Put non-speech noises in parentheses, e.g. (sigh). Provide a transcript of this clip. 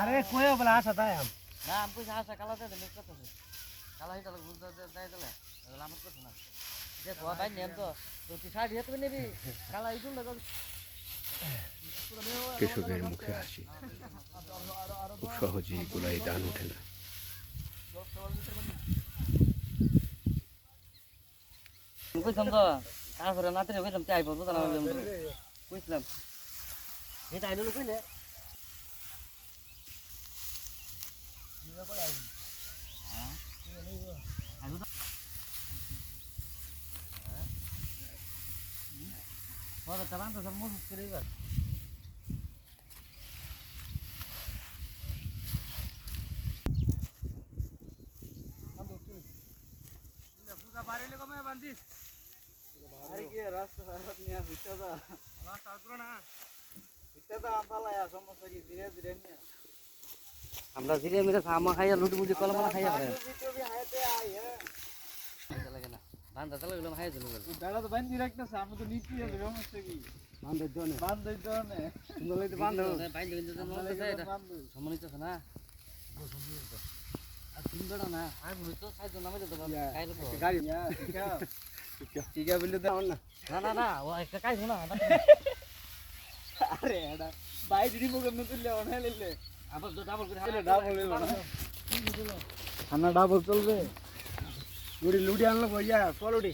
আরে কইও বলে আসা তাই আম। না আমি কইছি আসা কালা দে মিস করতেছে কালা হিটা বুঝতে দেয় দিলে। তাহলে আমার কথা না। দেখো ভাই নেন তো তো তুই শাড়ি হাতে নেবি। কালা ইটুল লাগা কৃষকের মুখে হাসি। খুব সহজেই গোলাই দান ওঠে না। কইতাম তো কাজ করে না তেরে কইতাম চাই বলতো না কইছিলাম এটা আইলো কইলে Ahora te van a hacer muy suscribir. আমরা ধীরে ধীরে খামা খাইয়া লুটি মুটি কলম খাইয়া খাই লাগে না বান্ধা চালা গেলাম খাইয়া দিলাম বেড়া তো বান্ধি রাখতেছে আমি তো নিচ্ছি সমস্যা কি বান্ধের জন্য তো নে তোমরা তো বান্ধব বাইরে কিন্তু সম্মানিত না আর তিন বেড়া না আর তো সাইজ নামে পারব খাইলে তো গাড়ি। ঠিক আছে বললে তো না না না ও একটা কাজ না (laughs) আরে এটা বাই দিদি মুখে নতুনলে অনাই লিলে আবার ডাবল করে ডাবল খানা ডাবল চলবে। লুড়ি লুড়ি আনলো ভাইয়া চল উড়ি